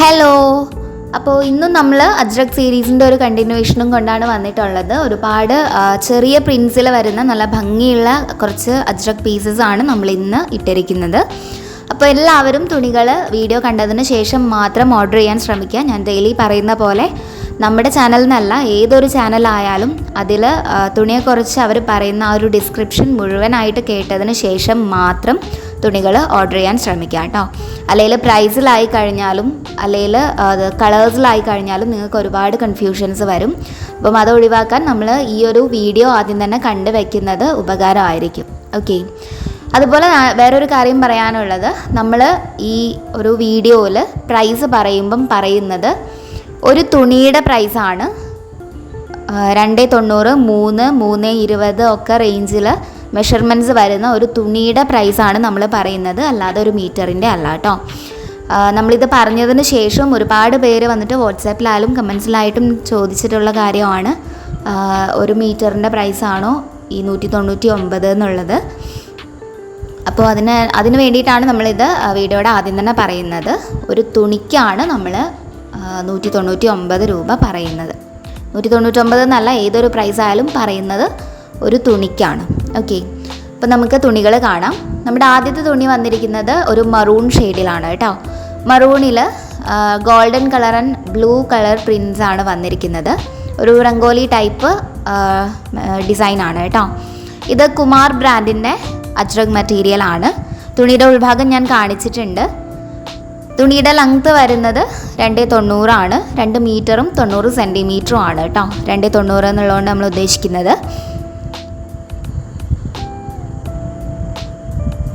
Hello അപ്പോൾ ഇന്നും നമ്മൾ അജ്രക് സീരീസിന്റെ ഒരു കണ്ടിന്യൂവേഷനും കൊണ്ടാണ് വന്നിട്ടുള്ളത്. ഒരുപാട് ചെറിയ പ്രിൻസിൽ വരുന്ന നല്ല ഭംഗിയുള്ള കുറച്ച് അജ്രക് പീസസ് ആണ് നമ്മൾ ഇന്ന് ഇട്ടിരിക്കുന്നത്. അപ്പോൾ എല്ലാവരും തുണികൾ വീഡിയോ കണ്ടതിന് ശേഷം മാത്രം ഓർഡർ ചെയ്യാൻ ശ്രമിക്കുക. ഞാൻ ഡെയിലി പറയുന്ന പോലെ നമ്മുടെ ചാനൽ എന്നല്ല ഏതൊരു ചാനലായാലും അതിൽ തുണിയെക്കുറിച്ച് അവർ പറയുന്ന ആ ഒരു ഡിസ്ക്രിപ്ഷൻ മുഴുവനായിട്ട് കേട്ടതിന് ശേഷം മാത്രം തുണികൾ ഓർഡർ ചെയ്യാൻ ശ്രമിക്കുക കേട്ടോ. അല്ലെങ്കിൽ പ്രൈസിലായി കഴിഞ്ഞാലും അല്ലെങ്കിൽ അത് കളേഴ്സിലായി കഴിഞ്ഞാലും നിങ്ങൾക്ക് ഒരുപാട് കൺഫ്യൂഷൻസ് വരും. അപ്പം അത് ഒഴിവാക്കാൻ നമ്മൾ ഈ ഒരു വീഡിയോ ആദ്യം തന്നെ കണ്ടു വെക്കുന്നത് ഉപകാരമായിരിക്കും. ഓക്കെ അതുപോലെ വേറൊരു കാര്യം പറയാനുള്ളത്. നമ്മൾ ഈ ഒരു വീഡിയോയിൽ പ്രൈസ് പറയുമ്പം പറയുന്നത് ഒരു തുണിയുടെ പ്രൈസാണ് രണ്ട് തൊണ്ണൂറ് മൂന്ന് മൂന്ന് ഇരുപത് ഒക്കെ റേഞ്ചിൽ മെഷർമെന്റ്സ് വരുന്ന ഒരു തുണിയുടെ പ്രൈസാണ് നമ്മൾ പറയുന്നത്. അല്ലാതെ ഒരു മീറ്ററിന്റെ അല്ല കേട്ടോ നമ്മളിത് പറഞ്ഞതിന് ശേഷം ഒരുപാട് പേര് വന്നിട്ട് വാട്സാപ്പിലായാലും കമൻസിലായിട്ടും ചോദിച്ചിട്ടുള്ള കാര്യമാണ്. ഒരു മീറ്ററിന്റെ പ്രൈസാണോ ഈ നൂറ്റി തൊണ്ണൂറ്റി ഒമ്പത് എന്നുള്ളത്. അപ്പോൾ അതിന് അതിന് വേണ്ടിയിട്ടാണ് നമ്മളിത് വീഡിയോയുടെ ആദ്യം തന്നെ പറയുന്നത്. ഒരു തുണിക്കാണ് നമ്മൾ നൂറ്റി തൊണ്ണൂറ്റി ഒമ്പത് രൂപ പറയുന്നത്. നൂറ്റി തൊണ്ണൂറ്റൊമ്പത് എന്നല്ല ഏതൊരു പ്രൈസ് ആയാലും പറയുന്നത്. ഒരു തുണിക്കാണ്. ഓക്കെ അപ്പോൾ നമുക്ക് തുണികൾ കാണാം. നമ്മുടെ ആദ്യത്തെ തുണി വന്നിരിക്കുന്നത് ഒരു മറൂൺ ഷെയ്ഡിലാണ് കേട്ടോ. മറൂണിൽ golden colour and blue colour prints ആണ് വന്നിരിക്കുന്നത്. ഒരു രംഗോലി ടൈപ്പ് ഡിസൈനാണ് കേട്ടോ. ഇത് കുമാർ ബ്രാൻഡിന്റെ അജ്രക് മെറ്റീരിയൽ ആണ്. തുണിയുടെ ഉൾഭാഗം ഞാൻ കാണിച്ചിട്ടുണ്ട്. തുണിയുടെ ലെങ്ത് വരുന്നത് രണ്ട് തൊണ്ണൂറാണ് രണ്ട് മീറ്ററും തൊണ്ണൂറ് സെന്റിമീറ്ററും ആണ് കേട്ടോ. രണ്ട് തൊണ്ണൂറ് എന്നുള്ളതുകൊണ്ട് നമ്മൾ ഉദ്ദേശിക്കുന്നത്.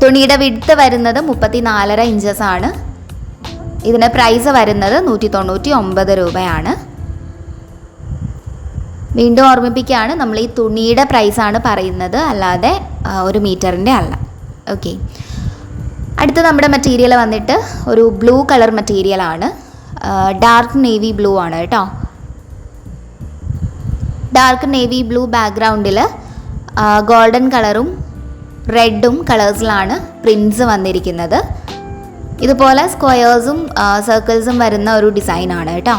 തുണിയുടെ വിടുത്ത് വരുന്നത് മുപ്പത്തി നാലര ഇഞ്ചസ് ആണ്. ഇതിന് പ്രൈസ് വരുന്നത് നൂറ്റി തൊണ്ണൂറ്റി ഒമ്പത് രൂപയാണ്. വീണ്ടും ഓർമ്മിപ്പിക്കുകയാണ് നമ്മൾ ഈ തുണിയുടെ പ്രൈസാണ് പറയുന്നത് അല്ലാതെ ഒരു മീറ്ററിന്റെ അല്ല. ഓക്കെ അടുത്ത നമ്മുടെ മെറ്റീരിയൽ വന്നിട്ട് ഒരു ബ്ലൂ കളർ മെറ്റീരിയൽ ആണ്. ഡാർക്ക് നേവി ബ്ലൂ ആണ് കേട്ടോ. ഡാർക്ക് നേവി ബ്ലൂ ബാക്ക്ഗ്രൗണ്ടിൽ ഗോൾഡൻ കളറും റെഡും കളേഴ്സിലാണ് പ്രിൻസ് വന്നിരിക്കുന്നത്. ഇതുപോലെ സ്ക്വയേഴ്സും സർക്കിൾസും വരുന്ന ഒരു ഡിസൈനാണ് കേട്ടോ.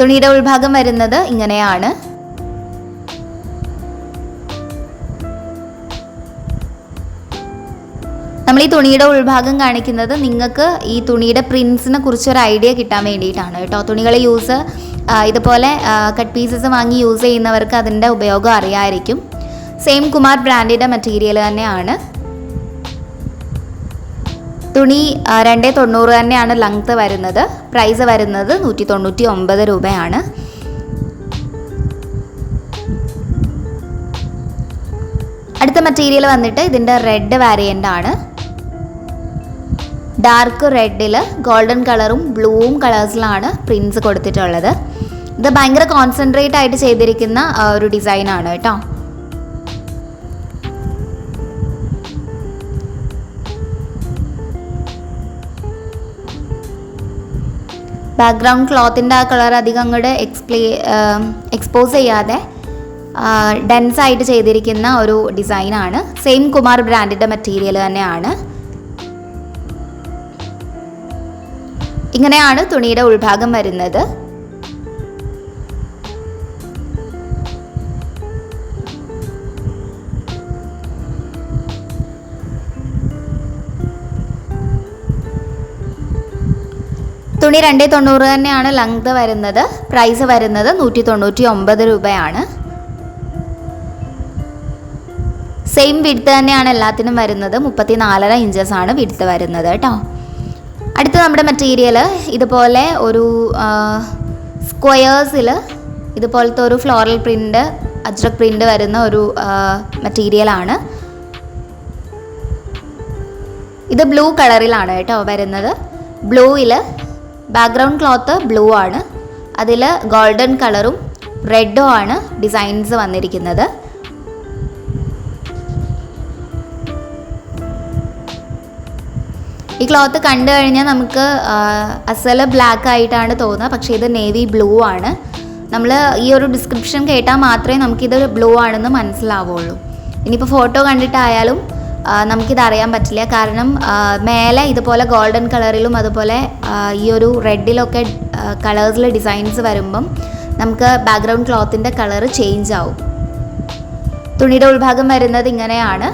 തുണിയുടെ ഉൾഭാഗം വരുന്നത് ഇങ്ങനെയാണ്. തുണിയുടെ ഉൾഭാഗം കാണിക്കുന്നത് നിങ്ങൾക്ക് ഈ തുണിയുടെ പ്രിൻസിനെ കുറിച്ചൊരു ഐഡിയ കിട്ടാൻ വേണ്ടിയിട്ടാണ് കേട്ടോ. തുണികളെ യൂസ് ഇതുപോലെ കട്ട് പീസസ് വാങ്ങി യൂസ് ചെയ്യുന്നവർക്ക് അതിന്റെ ഉപയോഗം അറിയാമായിരിക്കും സെയിം കുമാർ ബ്രാൻഡിന്റെ മെറ്റീരിയൽ തന്നെയാണ്. തുണി രണ്ട് തൊണ്ണൂറ് തന്നെയാണ് ലെങ്ത് വരുന്നത്. പ്രൈസ് വരുന്നത് നൂറ്റി തൊണ്ണൂറ്റി ഒമ്പത് രൂപയാണ്. അടുത്ത മെറ്റീരിയൽ വന്നിട്ട് ഇതിന്റെ റെഡ് വാരിയന്റ് ആണ്. ഡാർക്ക് റെഡിൽ ഗോൾഡൻ കളറും ബ്ലൂവും കളേഴ്സിലാണ് പ്രിൻസ് കൊടുത്തിട്ടുള്ളത്. ഇത് ഭയങ്കര കോൺസെൻട്രേറ്റ് ആയിട്ട് ചെയ്തിരിക്കുന്ന ഒരു ഡിസൈനാണ് കേട്ടോ. ബാക്ക്ഗ്രൗണ്ട് ക്ലോത്തിന്റെ ആ കളർ അധികം അങ്ങോട്ട് എക്സ്പ്ലേ എക്സ്പോസ് ചെയ്യാതെ ഡെൻസ് ആയിട്ട് ചെയ്തിരിക്കുന്ന ഒരു ഡിസൈനാണ് സെയിം കുമാർ ബ്രാൻഡിന്റെ മെറ്റീരിയൽ തന്നെയാണ്. ഇങ്ങനെയാണ് തുണിയുടെ ഉൾഭാഗം വരുന്നത്. തുണി രണ്ടേ തൊണ്ണൂറ് തന്നെയാണ് ലെങ്ത് വരുന്നത്. പ്രൈസ് വരുന്നത് നൂറ്റി തൊണ്ണൂറ്റി ഒമ്പത് രൂപയാണ്. സെയിം വിടുത്ത് തന്നെയാണ് എല്ലാത്തിനും വരുന്നത്. മുപ്പത്തി നാലര ഇഞ്ചസ് ആണ് വിടുത്ത് വരുന്നത് കേട്ടോ. അടുത്ത നമ്മുടെ മെറ്റീരിയൽ ഇതുപോലെ ഒരു സ്ക്വയേഴ്സിൽ ഇതുപോലത്തെ ഒരു ഫ്ലോറൽ പ്രിന്റ് അജ്രക് പ്രിന്റ് വരുന്ന ഒരു മെറ്റീരിയലാണ് ഇത് ബ്ലൂ കളറിലാണ് കേട്ടോ വരുന്നത്. ബ്ലൂവിൽ ബാക്ക്ഗ്രൗണ്ട് ക്ലോത്ത് ബ്ലൂ ആണ്. അതിൽ ഗോൾഡൻ കളറും റെഡും ആണ് ഡിസൈൻസ് വന്നിരിക്കുന്നത്. ഈ ക്ലോത്ത് കണ്ടു കഴിഞ്ഞാൽ നമുക്ക് അസല ബ്ലാക്ക് ആയിട്ടാണ് തോന്നുക. പക്ഷേ ഇത് നേവി ബ്ലൂ ആണ്. നമ്മൾ ഈ ഒരു ഡിസ്ക്രിപ്ഷൻ കേട്ടാൽ മാത്രമേ നമുക്കിത് ബ്ലൂ ആണെന്ന് മനസ്സിലാവുള്ളൂ. ഇനിയിപ്പോൾ ഫോട്ടോ കണ്ടിട്ടായാലും നമുക്കിത് അറിയാൻ പറ്റില്ല. കാരണം മേലെ ഇതുപോലെ ഗോൾഡൻ കളറിലും അതുപോലെ ഈ ഒരു റെഡിലൊക്കെ കളേഴ്സിൽ ഡിസൈൻസ് വരുമ്പം നമുക്ക് ബാക്ക്ഗ്രൗണ്ട് ക്ലോത്തിന്റെ കളർ ചേഞ്ച് ആവും. തുണിയുടെ ഉൾഭാഗം വരുന്നത് ഇങ്ങനെയാണ്.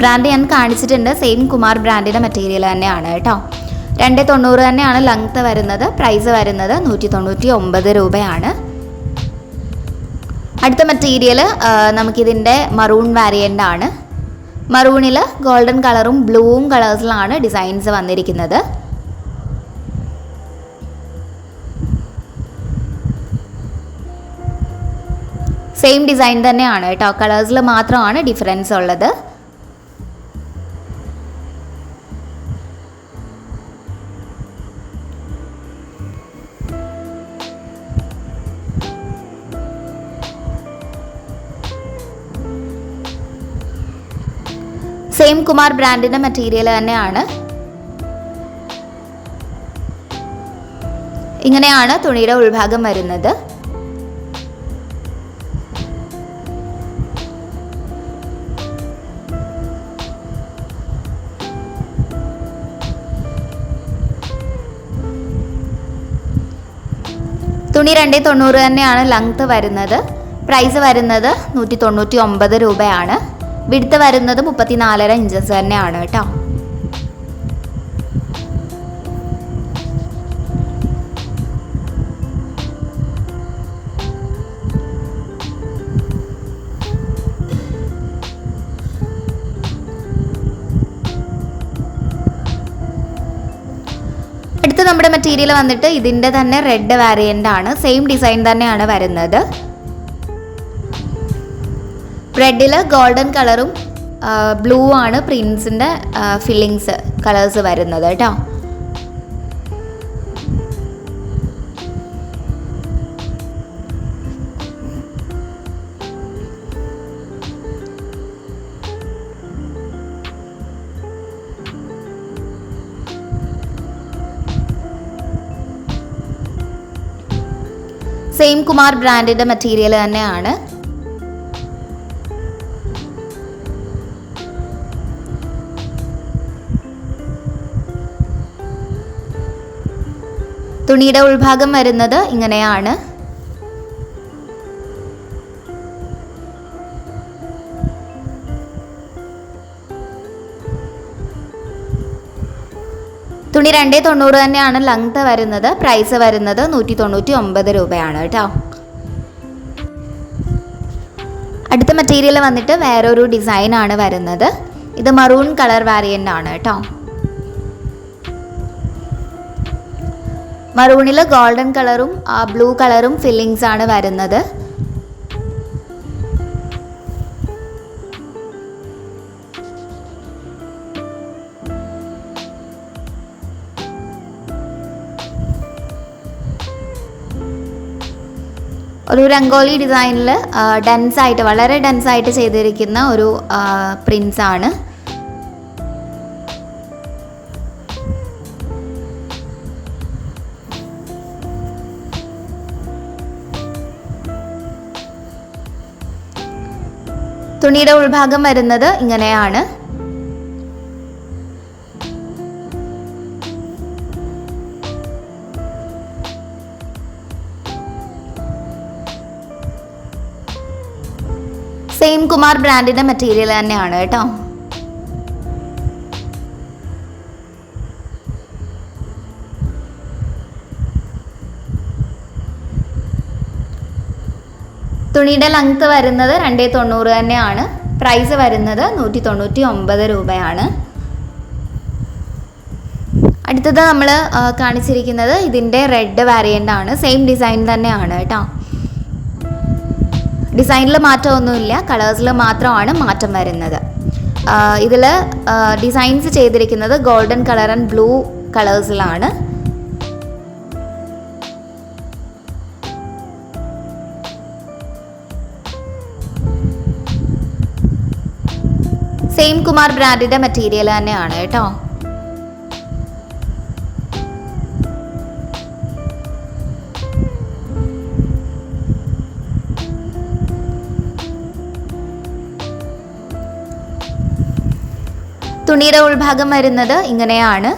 ബ്രാൻഡ് ഞാൻ കാണിച്ചിട്ടുണ്ട്. സെയിം കുമാർ ബ്രാൻഡിന്റെ മെറ്റീരിയൽ തന്നെയാണ് കേട്ടോ. രണ്ട് തൊണ്ണൂറ് തന്നെയാണ് ലെങ്ത്ത് വരുന്നത്. പ്രൈസ് വരുന്നത് നൂറ്റി തൊണ്ണൂറ്റി ഒമ്പത് രൂപയാണ്. അടുത്ത മെറ്റീരിയൽ നമുക്കിതിന്റെ മറൂൺ വാരിയന്റ് ആണ്. മറൂണിൽ ഗോൾഡൻ കളറും ബ്ലൂവും കളേഴ്സിലാണ് ഡിസൈൻസ് വന്നിരിക്കുന്നത്. സെയിം ഡിസൈൻ തന്നെയാണ് കേട്ടോ. കളേഴ്സിൽ മാത്രമാണ് ഡിഫറൻസ് ഉള്ളത്. സെയിം കുമാർ ബ്രാൻഡിന്റെ മെറ്റീരിയൽ തന്നെയാണ്. ഇങ്ങനെയാണ് തുണിയുടെ ഉൾഭാഗം വരുന്നത്. തുണി രണ്ടേ തൊണ്ണൂറ് തന്നെയാണ് ലെങ്ത് വരുന്നത്. പ്രൈസ് വരുന്നത് നൂറ്റി തൊണ്ണൂറ്റി ഒമ്പത് രൂപയാണ്. വിടുത്ത് വരുന്നത് മുപ്പത്തിനാലര ഇഞ്ചസ് തന്നെയാണ് കേട്ടോ. അടുത്ത നമ്മുടെ മെറ്റീരിയൽ വന്നിട്ട് ഇതിന്റെ തന്നെ റെഡ് വാരിയന്റ് ആണ്. സെയിം ഡിസൈൻ തന്നെയാണ് വരുന്നത്. റെഡിൽ ഗോൾഡൻ കളറും ബ്ലൂ ആണ് പ്രിൻസിന്റെ ഫില്ലിങ്സ് കളേഴ്സ് വരുന്നത് കേട്ടോ സെയിം കുമാർ ബ്രാൻഡിന്റെ മെറ്റീരിയൽ തന്നെയാണ്. തുണിയുടെ ഉൾഭാഗം വരുന്നത് ഇങ്ങനെയാണ്. തുണി രണ്ടേ തൊണ്ണൂറ് തന്നെയാണ് ലെങ്ത് വരുന്നത്. പ്രൈസ് വരുന്നത് നൂറ്റി തൊണ്ണൂറ്റി ഒമ്പത് രൂപയാണ് കേട്ടോ. അടുത്ത മെറ്റീരിയൽ വന്നിട്ട് വേറൊരു ഡിസൈൻ ആണ് വരുന്നത്. ഇത് മറൂൺ കളർ വാരിയന്റ് ആണ് കേട്ടോ. മറൂണിൽ ഗോൾഡൻ കളറും ബ്ലൂ കളറും ഫില്ലിങ്സ് ആണ് വരുന്നത്. ഒരു രംഗോലി ഡിസൈനിൽ ഡെൻസ് ആയിട്ട് വളരെ ഡെൻസ് ആയിട്ട് ചെയ്തിരിക്കുന്ന ഒരു പ്രിൻസ് ആണ്. തുണിയുടെ ഉൾഭാഗം വരുന്നത് ഇങ്ങനെയാണ്. സെയിം കുമാർ ബ്രാൻഡിന്റെ മെറ്റീരിയൽ തന്നെയാണ് കേട്ടോ. തുണിയുടെ ലെങ്ത് വരുന്നത് രണ്ടേ തൊണ്ണൂറ് തന്നെയാണ്. പ്രൈസ് വരുന്നത് നൂറ്റി തൊണ്ണൂറ്റി ഒമ്പത് രൂപയാണ്. അടുത്തത് നമ്മൾ കാണിച്ചിരിക്കുന്നത് ഇതിന്റെ റെഡ് വേരിയന്റ് ആണ്. സെയിം ഡിസൈൻ തന്നെയാണ് കേട്ടോ. ഡിസൈനിൽ മാറ്റമൊന്നുമില്ല കളേഴ്സിൽ മാത്രമാണ് മാറ്റം വരുന്നത്. ഇതിൽ ഡിസൈൻസ് ചെയ്തിരിക്കുന്നത് ഗോൾഡൻ കളർ ആൻഡ് ബ്ലൂ കളേഴ്സിലാണ് പ്രേം കുമാർ ബ്രാൻഡിന്റെ മെറ്റീരിയൽ തന്നെയാണ് കേട്ടോ. തുണിയുടെ ഉൾഭാഗം വരുന്നത് ഇങ്ങനെയാണ്.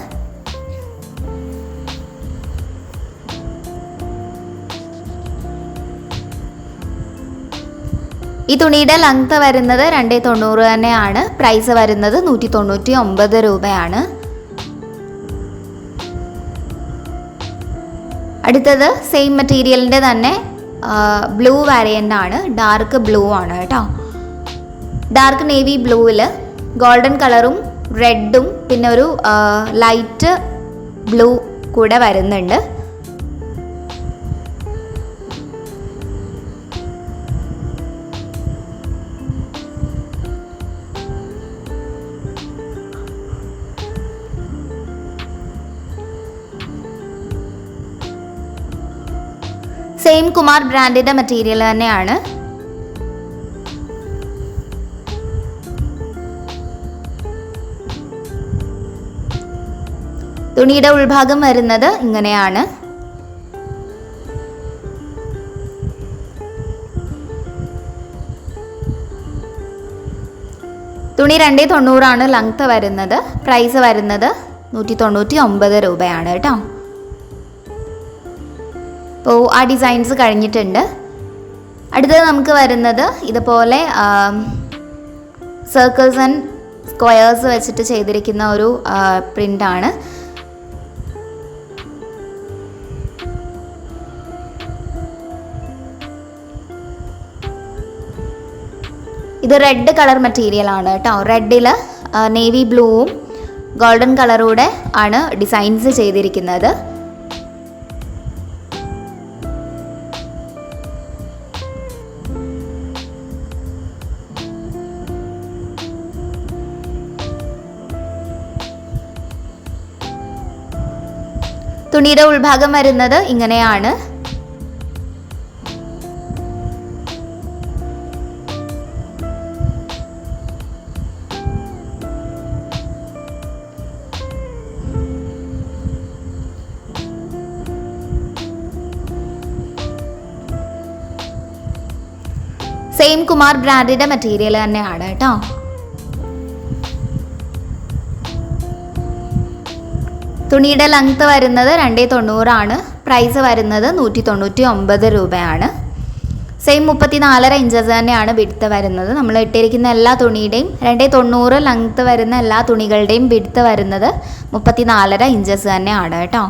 ഈ തുണിയുടെ ലെങ്ത് വരുന്നത് രണ്ട് തൊണ്ണൂറ് തന്നെയാണ്. പ്രൈസ് വരുന്നത് നൂറ്റി തൊണ്ണൂറ്റി ഒമ്പത് രൂപയാണ്. അടുത്തത് സെയിം മെറ്റീരിയലിന്റെ തന്നെ ബ്ലൂ വാരിയന്റ് ആണ്. ഡാർക്ക് ബ്ലൂ ആണ് കേട്ടോ. ഡാർക്ക് നേവി ബ്ലൂവിൽ ഗോൾഡൻ കളറും റെഡും പിന്നെ ഒരു ലൈറ്റ് ബ്ലൂ കൂടെ വരുന്നുണ്ട്. കുമാർ ബ്രാൻഡിന്റെ മെറ്റീരിയൽ തന്നെയാണ്. തുണിയുടെ ഉൾഭാഗം വരുന്നത് ഇങ്ങനെയാണ്. തുണി രണ്ടേ തൊണ്ണൂറാണ് ലങ്ത് വരുന്നത്. പ്രൈസ് വരുന്നത് നൂറ്റി തൊണ്ണൂറ്റി ഒമ്പത് രൂപയാണ് കേട്ടോ. ആ ഡിസൈൻസ് കഴിഞ്ഞിട്ടുണ്ട്. അടുത്തത് നമുക്ക് വരുന്നത് ഇതുപോലെ സർക്കിൾസ് ആൻഡ് സ്ക്വയേഴ്സ് വെച്ചിട്ട് ചെയ്തിരിക്കുന്ന ഒരു പ്രിന്റാണ് ഇത് റെഡ് കളർ മെറ്റീരിയൽ ആണ് കേട്ടോ. റെഡിൽ നേവി ബ്ലൂവും ഗോൾഡൻ കളറൂടെ ആണ് ഡിസൈൻസ് ചെയ്തിരിക്കുന്നത്. തുണിയുടെ ഉൾഭാഗം വരുന്നത് ഇങ്ങനെയാണ്. സെയിം കുമാർ ബ്രാൻഡിന്റെ മെറ്റീരിയൽ തന്നെയാണ് കേട്ടോ. തുണിയുടെ ലെങ്ത്ത് വരുന്നത് രണ്ടേ തൊണ്ണൂറാണ്. പ്രൈസ് വരുന്നത് നൂറ്റി തൊണ്ണൂറ്റി ഒമ്പത് രൂപയാണ്. സെയിം മുപ്പത്തി നാലര ഇഞ്ചസ് തന്നെയാണ് വിടുത്ത് വരുന്നത്. നമ്മൾ ഇട്ടിരിക്കുന്ന എല്ലാ തുണിയുടെയും രണ്ടേ തൊണ്ണൂറ് ലെങ്ത്ത് വരുന്ന എല്ലാ തുണികളുടെയും വിടുത്ത് വരുന്നത് മുപ്പത്തി നാലര ഇഞ്ചസ് തന്നെയാണ് കേട്ടോ.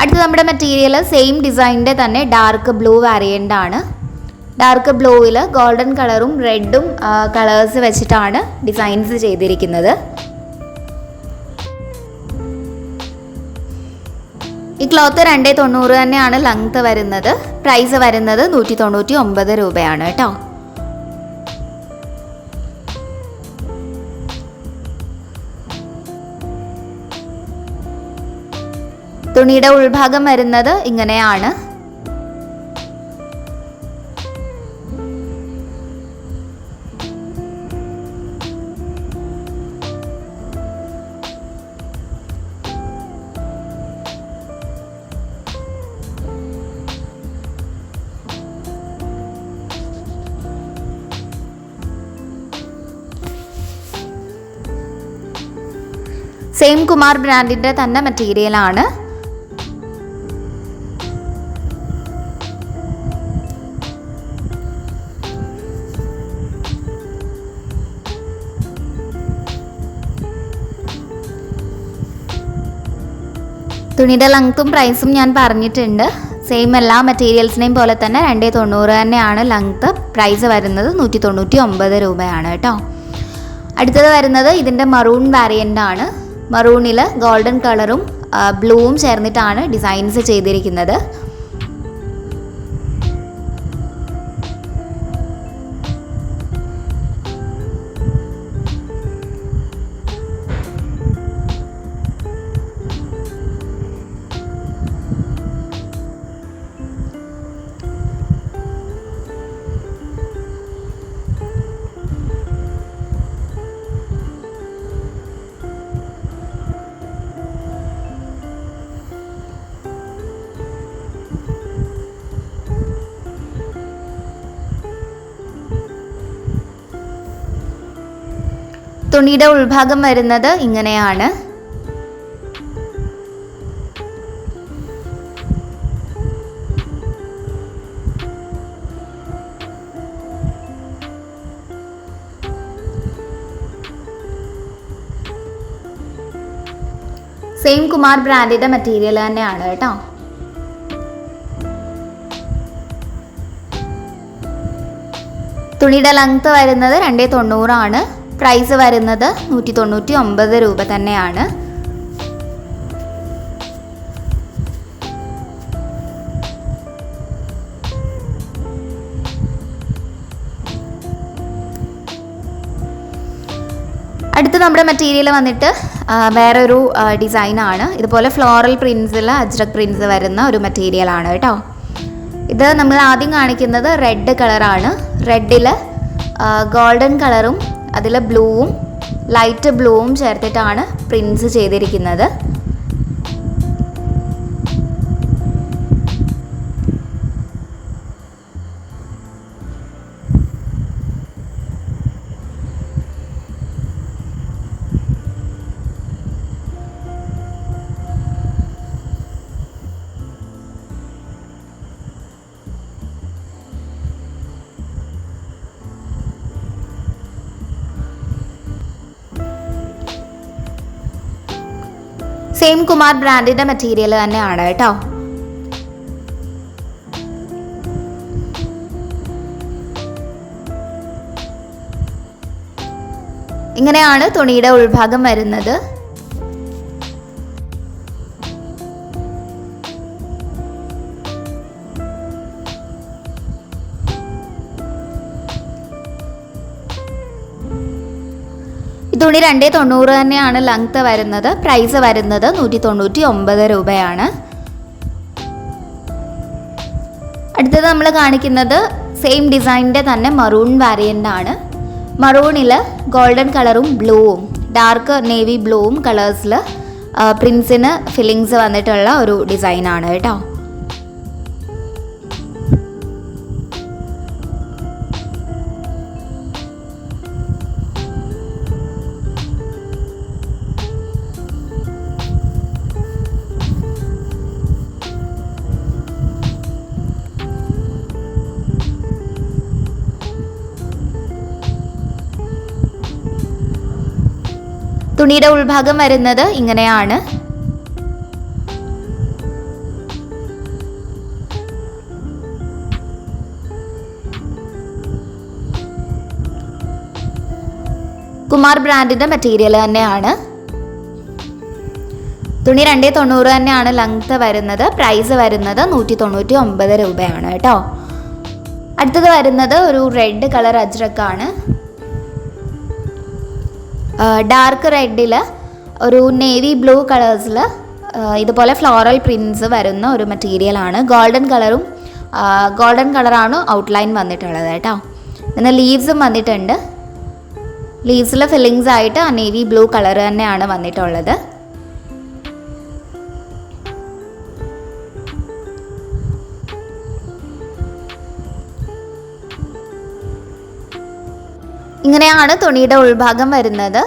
അടുത്ത നമ്മുടെ മെറ്റീരിയൽ സെയിം ഡിസൈനിന്റെ തന്നെ ഡാർക്ക് ബ്ലൂ വാരിയന്റ് ആണ്. ഡാർക്ക് ബ്ലൂവിൽ ഗോൾഡൻ കളറും റെഡും കളേഴ്സ് വെച്ചിട്ടാണ് ഡിസൈൻസ് ചെയ്തിരിക്കുന്നത്. ഈ ക്ലോത്ത് രണ്ടേ തൊണ്ണൂറ് തന്നെയാണ് ലെങ്ത് വരുന്നത്. പ്രൈസ് വരുന്നത് നൂറ്റി തൊണ്ണൂറ്റി ഒമ്പത് രൂപയാണ് കേട്ടോ. തുണിയുടെ ഉൾഭാഗം വരുന്നത് ഇങ്ങനെയാണ്. സെയിം കുമാർ ബ്രാൻഡിന്റെ തന്നെ മെറ്റീരിയലാണ്. തുണിയുടെ ലെങ്ത്തും പ്രൈസും ഞാൻ പറഞ്ഞിട്ടുണ്ട്. സെയിം എല്ലാ മെറ്റീരിയൽസിനെയും പോലെ തന്നെ രണ്ടേ തൊണ്ണൂറ് തന്നെയാണ് ലെങ്ത്ത് പ്രൈസ് വരുന്നത് നൂറ്റി തൊണ്ണൂറ്റി ഒമ്പത് രൂപയാണ് കേട്ടോ. അടുത്തത് വരുന്നത് ഇതിന്റെ മറൂൺ വാരിയന്റ് ആണ്. മറൂണിൽ ഗോൾഡൻ കളറും ബ്ലൂവും ചേർന്നിട്ടാണ് ഡിസൈൻസ് ചെയ്തിരിക്കുന്നത്. തുണിയുടെ ഉൾഭാഗം വരുന്നത് ഇങ്ങനെയാണ്. സെയിം കുമാർ ബ്രാൻഡിന്റെ മെറ്റീരിയൽ തന്നെയാണ് കേട്ടോ. തുണിയുടെ ലെങ്ത് വരുന്നത് രണ്ടേ തൊണ്ണൂറാണ്. പ്രൈസ് വരുന്നത് നൂറ്റി തൊണ്ണൂറ്റി ഒമ്പത് രൂപ തന്നെയാണ്. അടുത്ത നമ്മുടെ മെറ്റീരിയൽ വന്നിട്ട് വേറെ ഒരു ഡിസൈനാണ് ഇതുപോലെ ഫ്ലോറൽ പ്രിൻസിൽ അജ്രക് പ്രിൻസ് വരുന്ന ഒരു മെറ്റീരിയൽ ആണ് കേട്ടോ. ഇത് നമ്മൾ ആദ്യം കാണിക്കുന്നത് റെഡ് കളറാണ് റെഡിൽ ഗോൾഡൻ കളറും അതിൽ ബ്ലൂവും ലൈറ്റ് ബ്ലൂവും ചേർത്തിട്ടാണ് പ്രിൻസ് ചെയ്തിരിക്കുന്നത്. സെയിം കുമാർ ബ്രാൻഡിന്റെ മെറ്റീരിയൽ തന്നെയാണ് കേട്ടോ. ഇങ്ങനെയാണ് തുണിയുടെ ഉൾഭാഗം വരുന്നത്. തുണി രണ്ടേ തൊണ്ണൂറ് തന്നെയാണ് ലെങ്ത് വരുന്നത്. പ്രൈസ് വരുന്നത് നൂറ്റി തൊണ്ണൂറ്റി ഒമ്പത് രൂപയാണ്. അടുത്തത് നമ്മൾ കാണിക്കുന്നത് സെയിം ഡിസൈനിന്റെ തന്നെ മറൂൺ വാരിയന്റ് ആണ്. മറൂണിൽ ഗോൾഡൻ കളറും ബ്ലൂവും ഡാർക്ക് നേവി ബ്ലൂവും കളേഴ്സിൽ പ്രിൻസിന് ഫില്ലിങ്സ് വന്നിട്ടുള്ള ഒരു ഡിസൈനാണ് കേട്ടോ. തുണിയുടെ ഉൾഭാഗം വരുന്നത് ഇങ്ങനെയാണ്. കുമാർ ബ്രാൻഡിന്റെ മെറ്റീരിയൽ തന്നെയാണ്. തുണി രണ്ടേ തൊണ്ണൂറ് തന്നെയാണ് ലെങ്ത് വരുന്നത്. പ്രൈസ് വരുന്നത് നൂറ്റി തൊണ്ണൂറ്റി ഒമ്പത് രൂപയാണ് കേട്ടോ. അടുത്തത് വരുന്നത് ഒരു റെഡ് കളർ അജ്രക്കാണ്. ഡാർക്ക് റെഡിൽ ഒരു നേവി ബ്ലൂ കളേഴ്സിൽ ഇതുപോലെ ഫ്ലോറൽ പ്രിൻസ് വരുന്ന ഒരു മെറ്റീരിയലാണ് ഗോൾഡൻ കളറും ഗോൾഡൻ കളറാണ് ഔട്ട്ലൈൻ വന്നിട്ടുള്ളത് കേട്ടോ. പിന്നെ ലീവ്സും വന്നിട്ടുണ്ട്. ലീവ്സിലെ ഫില്ലിങ്സ് ആയിട്ട് ആ നേവി ബ്ലൂ കളർ തന്നെയാണ് വന്നിട്ടുള്ളത്. ഇങ്ങനെയാണ് തുണിയുടെ ഉൾഭാഗം വരുന്നത്.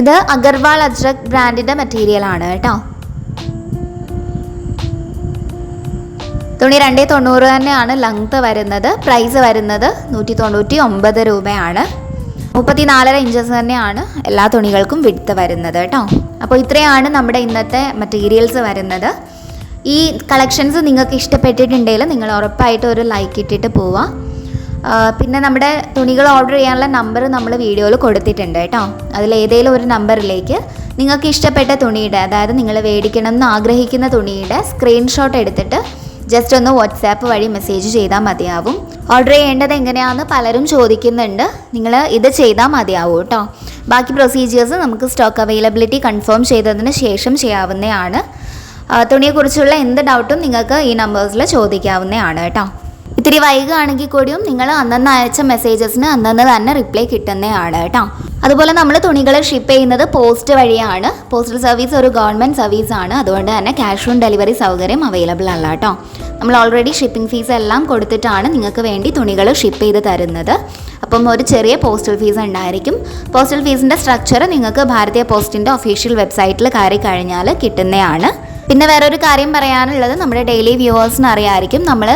ഇത് അഗർവാൾ അജ്രക് ബ്രാൻഡിന്റെ മെറ്റീരിയൽ ആണ് കേട്ടോ. തുണി രണ്ടേ തൊണ്ണൂറ് തന്നെയാണ് ലെങ്ത് വരുന്നത്. പ്രൈസ് വരുന്നത് നൂറ്റി തൊണ്ണൂറ്റി ഒമ്പത് രൂപയാണ്. മുപ്പത്തിനാലര ഇഞ്ചസ് തന്നെയാണ് എല്ലാ തുണികൾക്കും വിടുത്ത് വരുന്നത് കേട്ടോ അപ്പോൾ ഇത്രയാണ് നമ്മുടെ ഇന്നത്തെ മെറ്റീരിയൽസ് വരുന്നത്. ഈ കളക്ഷൻസ് നിങ്ങൾക്ക് ഇഷ്ടപ്പെട്ടിട്ടുണ്ടെങ്കിൽ നിങ്ങൾ ഉറപ്പായിട്ട് ഒരു ലൈക്ക് ഇട്ടിട്ട് പോവാം പിന്നെ നമ്മുടെ തുണികൾ ഓർഡർ ചെയ്യാനുള്ള നമ്പർ നമ്മൾ വീഡിയോയിൽ കൊടുത്തിട്ടുണ്ട് കേട്ടോ അതിൽ ഏതെങ്കിലും ഒരു നമ്പറിലേക്ക് നിങ്ങൾക്ക് ഇഷ്ടപ്പെട്ട തുണിയുടെ അതായത് നിങ്ങൾ മേടിക്കണം എന്ന് ആഗ്രഹിക്കുന്ന തുണിയുടെ സ്ക്രീൻഷോട്ട് എടുത്തിട്ട് ജസ്റ്റ് ഒന്ന് വാട്സാപ്പ് വഴി മെസ്സേജ് ചെയ്താൽ മതിയാവും. ഓർഡർ ചെയ്യേണ്ടത് എങ്ങനെയാണെന്ന് പലരും ചോദിക്കുന്നുണ്ട്. നിങ്ങൾ ഇത് ചെയ്താൽ മതിയാവും കേട്ടോ ബാക്കി പ്രൊസീജിയേഴ്സ് നമുക്ക് സ്റ്റോക്ക് അവൈലബിലിറ്റി കൺഫേം ചെയ്തതിന് ശേഷം ചെയ്യാവുന്നതാണ്. തുണിയെക്കുറിച്ചുള്ള എന്ത് ഡൗട്ടും നിങ്ങൾക്ക് ഈ നമ്പേഴ്സിൽ ചോദിക്കാവുന്നതാണ് കേട്ടോ ഇത്തിരി വൈകുകയാണെങ്കിൽ കൂടിയും നിങ്ങൾ അന്നന്ന് അയച്ച മെസ്സേജസിന് അന്നന്ന് തന്നെ റിപ്ലൈ കിട്ടുന്നതാണ് കേട്ടോ അതുപോലെ നമ്മൾ തുണികൾ ഷിപ്പ് ചെയ്യുന്നത് പോസ്റ്റ് വഴിയാണ്. പോസ്റ്റൽ സർവീസ് ഒരു ഗവൺമെന്റ് ആണ്. അതുകൊണ്ട് തന്നെ ക്യാഷ് ഓൺ ഡെലിവറി സൗകര്യം അവൈലബിൾ അല്ല കേട്ടോ നമ്മൾ ഓൾറെഡി ഷിപ്പിംഗ് ഫീസ് എല്ലാം കൊടുത്തിട്ടാണ് നിങ്ങൾക്ക് വേണ്ടി തുണികൾ ഷിപ്പ് ചെയ്ത് തരുന്നത്. അപ്പം ഒരു ചെറിയ പോസ്റ്റൽ ഫീസ് ഉണ്ടായിരിക്കും. പോസ്റ്റൽ ഫീസിന്റെ സ്ട്രക്ചർ നിങ്ങൾക്ക് ഭാരതീയ പോസ്റ്റിന്റെ ഒഫീഷ്യൽ വെബ്സൈറ്റിൽ കയറി കഴിഞ്ഞാൽ കിട്ടുന്നതാണ്. പിന്നെ വേറൊരു കാര്യം പറയാനുള്ളത് നമ്മുടെ ഡെയിലി വ്യൂവേഴ്സിന് അറിയാമായിരിക്കും നമ്മൾ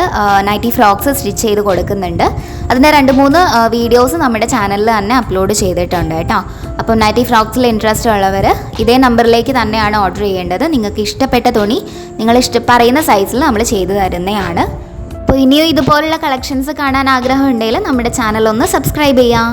നൈറ്റി ഫ്രോക്സ് സ്റ്റിച്ച് ചെയ്ത് കൊടുക്കുന്നുണ്ട്. അതിന്റെ രണ്ട് മൂന്ന് വീഡിയോസ് നമ്മുടെ ചാനലിൽ തന്നെ അപ്ലോഡ് ചെയ്തിട്ടുണ്ട് കേട്ടോ. അപ്പം നൈറ്റി ഫ്രോക്സിൽ ഇൻട്രസ്റ്റ് ഉള്ളവർ ഇതേ നമ്പറിലേക്ക് തന്നെയാണ് ഓർഡർ ചെയ്യേണ്ടത്. നിങ്ങൾക്ക് ഇഷ്ടപ്പെട്ട തുണി നിങ്ങൾ ഇഷ്ട പറയുന്ന സൈസിൽ നമ്മൾ ചെയ്തു തരുന്നതാണ്. അപ്പോൾ ഇനിയും ഇതുപോലുള്ള കളക്ഷൻസ് കാണാൻ ആഗ്രഹമുണ്ടെങ്കിൽ നമ്മുടെ ചാനൽ ഒന്ന് സബ്സ്ക്രൈബ് ചെയ്യാം.